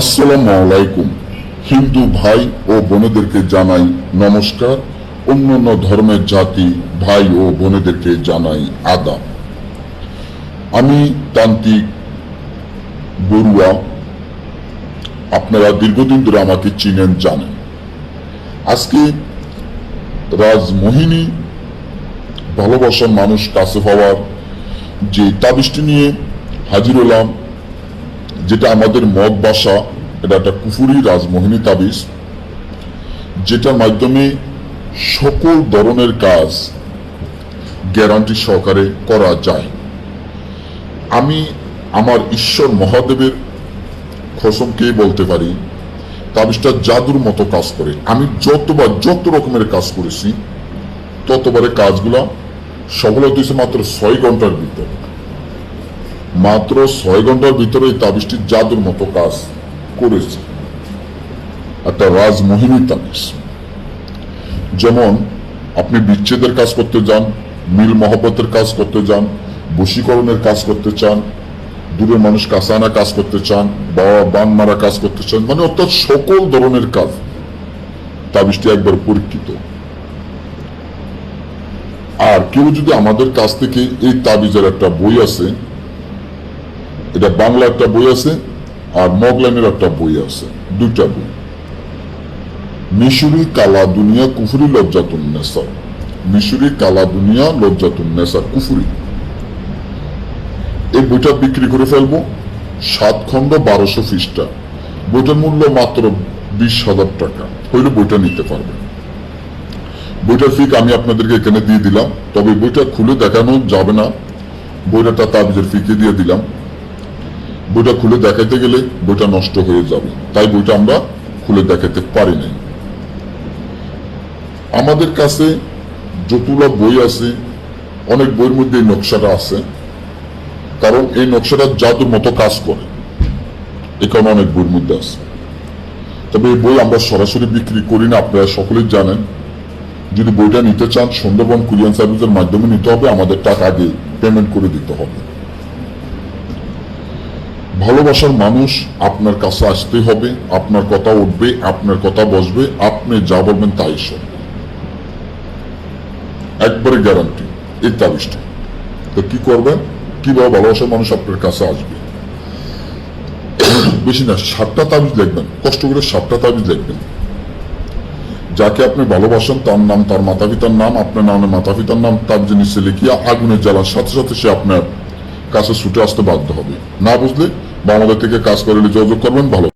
আসসালামু আলাইকুম। হিন্দু ভাই ও বোনেদেরকে জানাই নমস্কার। অন্যান্য ধর্মের জাতি ভাই ও বোনেদেরকে জানাই আদাব। আমি তান্ত্রিক বড়ুয়া। আপনারা দীর্ঘদিন ধরে আমাকে চিনেন, জানেন। আজকে রাজমোহিনী ভালোবাসার মানুষ কাছে পাওয়ার যে তাবিজটি নিয়ে হাজির হলাম যেটা আমাদের মদ বাসা এটা একটা কুফুরি রাজমোহিনী তাবিজ, যেটার মাধ্যমে সকল ধরনের কাজ গ্যারান্টি সহকারে করা যায়। আমি আমার ঈশ্বর মহাদেবের খসমকেই বলতে পারি, তাবিজটা জাদুর মতো কাজ করে। আমি যতবার যত রকমের কাজ করেছি, ততবারে কাজগুলা সফলতা হয়েছে মাত্র ছয় ঘণ্টার ভিতরে। মাত্র ছয় ঘণ্টার ভিতরে তাবিজটি জাদুর মতো কাজ করেছে। একটা রাজমোহিনী তাবিজ। যেমন, আপনি বিচ্ছেদের কাজ করতে যান, মিল মহব্বতের কাজ করতে যান, বশীকরণের কাজ করতে চান দূরের মানুষ কাসানা কাজ করতে চান, বাবা বান মারা কাজ করতে চান মানে অর্থাৎ সকল ধরনের কাজ। তাবিজটি একবার পরীক্ষিত। আর কেউ যদি আমাদের কাছ থেকে এই তাবিজের একটা বই আছে এটা বাংলা একটা বই আছে, আর মগলানের একটা বই আছে, দুইটা বই। মিশরি কালা দুনিয়া, কুফুরি লজ্জাতুন নেসা মিশরি কালা দুনিয়া, লজ্জাতুন নেসা কুফুরি। এই বইটা বিক্রি করে ফেলব, সাত খণ্ড বারোশো খ্রিস্টা বইটার মূল্য মাত্র বিশ হাজার টাকা। হইলে বইটা নিতে পারবেন বইটার ফিক আমি আপনাদেরকে এখানে দিয়ে দিলাম, তবে বইটা খুলে দেখানো যাবে না। বইটা তাবিজের ফিকে দিয়ে দিলাম। বইটা খুলে দেখাইতে গেলে বইটা নষ্ট হয়ে যাবে। তাই বইটা আমরা খুলে দেখাতে পারি নাই। আমাদের কাছে যতগুলো বই আছে, অনেক বইয়ের মধ্যে নকশাটা আছে। কারণ এই নকশাটা জাদুর মতো কাজ করে। কারণে অনেক বইয়ের মধ্যে আছে। তবে এই বই আমরা সরাসরি বিক্রি করি না, আপনারা সকলেই জানেন। যদি বইটা নিতে চান, সুন্দরবন কুরিয়ান সার্ভিসের মাধ্যমে নিতে হবে, আমাদের টাকা আগে পেমেন্ট করে দিতে হবে। ভালোবাসার মানুষ আপনার কাছে আসতে হবে, আপনার কথা উঠবে, আপনার কথা বসবে, আপনি যা বলবেন তাই শুনবে একবারে গ্যারান্টি এই তাবিজটা। তো কি করবেন? কীভাবে ভালোবাসার মানুষ আপনার কাছে আসবে? বেশি না, সাতটা তাবিজ লিখবেন, কষ্ট করে সাতটা তাবিজ লিখবেন। যাকে আপনি ভালোবাসেন, তার নাম, তার মাতা পিতার নাম, আপনার নামের মাতা পিতার নাম, তাবিজের নিচে লিখিয়া আগুনের জ্বালার সাথে সাথে সে আপনার কাছে ছুটে আসতে বাধ্য হবে। না বুঝলে? বা আমাদের থেকে কাজ করে যোগাযোগ করবেন ভালো।